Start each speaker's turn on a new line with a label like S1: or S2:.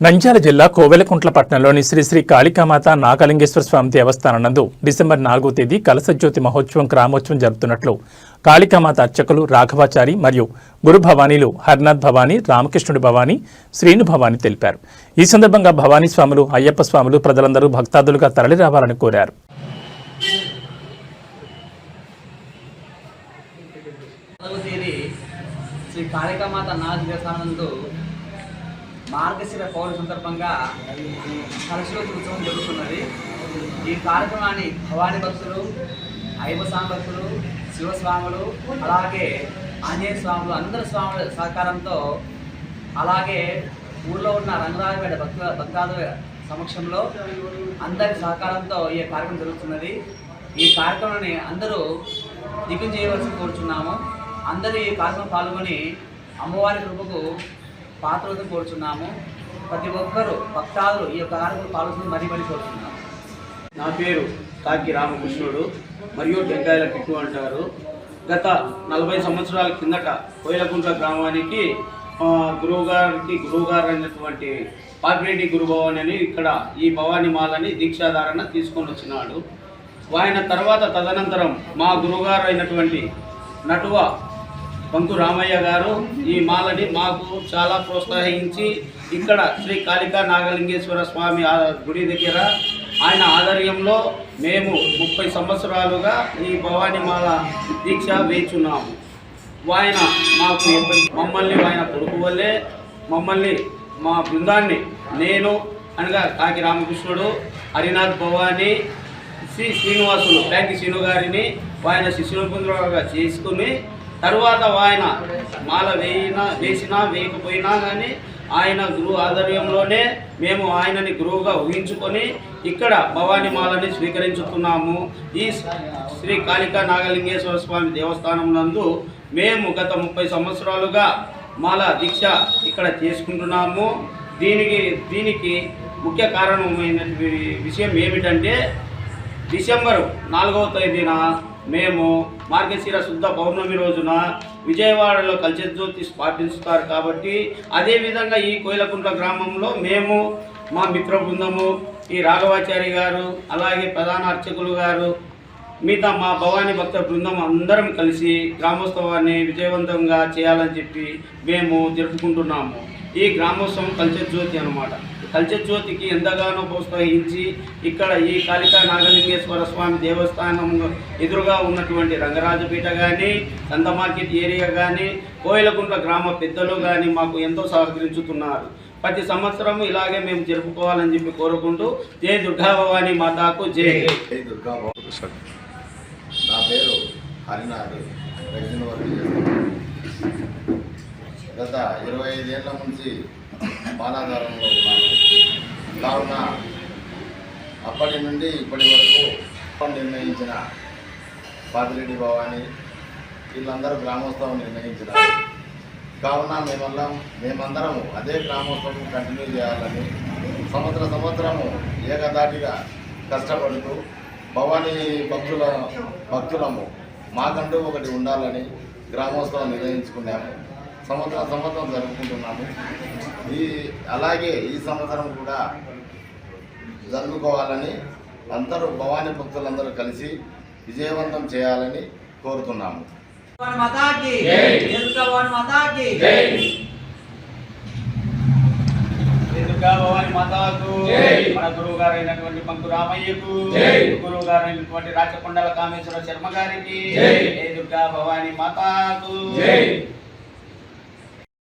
S1: నంద్యాల జిల్లా కోవెలకుంట్ల పట్టణంలోని శ్రీ శ్రీ కాళికామాత నాగలింగేశ్వర స్వామి దేవస్థానం నందు డిసెంబర్ నాలుగో తేదీ కలసజ్యోతి మహోత్సవం గ్రామోత్సవం జరుపుతున్నట్లు కాళికామాత అర్చకులు రాఘవాచారి మరియు గురు భవానీలు హర్నాథ్ భవానీ రామకృష్ణుడి భవానీ శ్రీను భవానీ తెలిపారు. ఈ సందర్భంగా భవానీ స్వాములు అయ్యప్ప స్వాములు ప్రజలందరూ భక్తాదులుగా తరలిరావాలని కోరారు.
S2: శ్రీ కాళికామాత నాగ దేవస్థానందు మార్గశిర పౌర సందర్భంగా కలశోతి ఉత్సవం జరుగుతున్నది. ఈ కార్యక్రమాన్ని భవానీ భక్తులు అయ్యప్ప స్వామి భక్తులు శివస్వాములు అలాగే ఆంజనేయ స్వాములు అందరి స్వాముల సహకారంతో అలాగే ఊళ్ళో ఉన్న రంగరాజపేట భక్త భక్తాదుల సమక్షంలో అందరి సహకారంతో ఈ కార్యక్రమం జరుగుతున్నది. ఈ కార్యక్రమాన్ని అందరూ దిగ్గు చేయవలసి కోరుచున్నాము. అందరూ ఈ కార్యక్రమం పాల్గొని అమ్మవారి కృపకు పాత్రలు కోరుచున్నాము. ప్రతి ఒక్కరూ భక్తాదులు ఈ యొక్క కార్యక్రమం పాల్గొని మరీ మరీ కోరుచున్నాము.
S3: నా పేరు కాకి రామకృష్ణుడు మరియు టెంకాయల కిట్టు అంటారు. గత నలభై సంవత్సరాల కిందట కోయలకుంట్ల గ్రామానికి గురువుగారికి గురువుగారు అయినటువంటి పాపిరెడ్డి గురుభవాని అని ఇక్కడ ఈ భవాని మాలని దీక్షాధారణ తీసుకొని వచ్చినాడు. ఆయన తర్వాత తదనంతరం మా గురువుగారు అయినటువంటి నటువ పంకు రామయ్య గారు ఈ మాలని మాకు చాలా ప్రోత్సహించి ఇక్కడ శ్రీ కాళికా నాగలింగేశ్వర స్వామి గుడి దగ్గర ఆయన ఆధ్వర్యంలో మేము ముప్పై సంవత్సరాలుగా ఈ భవానీ మాల దీక్ష వేచున్నాము. ఆయన మాకు మమ్మల్ని ఆయన కొడుకు వల్లే మమ్మల్ని మా బృందాన్ని నేను అనగా కాకి రామకృష్ణుడు హరినాథ్ భవానీ శ్రీ శ్రీనివాసులు ప్యాంకి శ్రీను గారిని ఆయన శిష్యులుగా చేసుకుని తరువాత ఆయన మాల వేయినా వేసినా వేయకపోయినా కానీ ఆయన గురువు ఆధ్వర్యంలోనే మేము ఆయనని గురువుగా ఊహించుకొని ఇక్కడ భవానీ మాలని స్వీకరించుతున్నాము. ఈ శ్రీ కాళికా నాగలింగేశ్వర స్వామి దేవస్థానం నందు మేము గత ముప్పై సంవత్సరాలుగా మాల దీక్ష ఇక్కడ చేసుకుంటున్నాము. దీనికి దీనికి ముఖ్య కారణమైన విషయం ఏమిటంటే డిసెంబర్ నాలుగవ తేదీన మేము మార్గశిర శుద్ధ పౌర్ణమి రోజున విజయవాడలో కల్చర్ జ్యోతి స్థాపిస్తారు కాబట్టి అదేవిధంగా ఈ కోయిలకుంట్ల గ్రామంలో మేము మా మిత్ర బృందము ఈ రాఘవాచారి గారు అలాగే ప్రధాన అర్చకులు గారు మిగతా మా భవానీ భక్త బృందం అందరం కలిసి గ్రామోత్సవాన్ని విజయవంతంగా చేయాలని చెప్పి మేము జరుపుకుంటున్నాము. ఈ గ్రామోత్సవం కల్చర్ జ్యోతి అనమాట కల్చర్ జ్యోతికి ఎంతగానో ప్రోత్సహించి ఇక్కడ ఈ కాళికా నాగలింగేశ్వర స్వామి దేవస్థానం ఎదురుగా ఉన్నటువంటి రంగరాజపీఠ కానీ సంత మార్కెట్ ఏరియా కానీ కోయిలకుంట్ల గ్రామ పెద్దలు కానీ మాకు ఎంతో సహకరించుతున్నారు. ప్రతి సంవత్సరం ఇలాగే మేము జరుపుకోవాలని చెప్పి కోరుకుంటూ జై దుర్గాభవాని మాతాకు జై.
S4: జై దుర్గా నా పేరు హరినాథ్. గత ఇరవై ఐదేళ్ళ నుంచి బాలాధారంలో ఉన్నాను. కావున అప్పటి నుండి ఇప్పటి వరకు నిర్ణయించిన పాతిరెడ్డి భవాని వీళ్ళందరూ గ్రామోత్సవం నిర్ణయించినారు కావున మేమందరం మేమందరము అదే గ్రామోత్సవం కంటిన్యూ చేయాలని సంవత్సర సంవత్సరము ఏకదాటిగా కష్టపడుతూ భవానీ భక్తుల భక్తులము మాకంటూ ఒకటి ఉండాలని గ్రామోత్సవం నిర్ణయించుకున్నాము. సంవత్సరం సంవత్సరం జరుపుకుంటున్నాము. ఈ అలాగే ఈ సంవత్సరం కూడా జరుపుకోవాలని అందరూ భవానీ భక్తులందరూ కలిసి విజయవంతం చేయాలని కోరుతున్నాము.
S3: భవాని మాతాకు మన గురువు గారు అయినటువంటి పంకు రామయ్యకు గురువు గారు అయినటువంటి రాచకొండల కామేశ్వర శర్మ గారికి దుర్గా భవాని మాతాకు.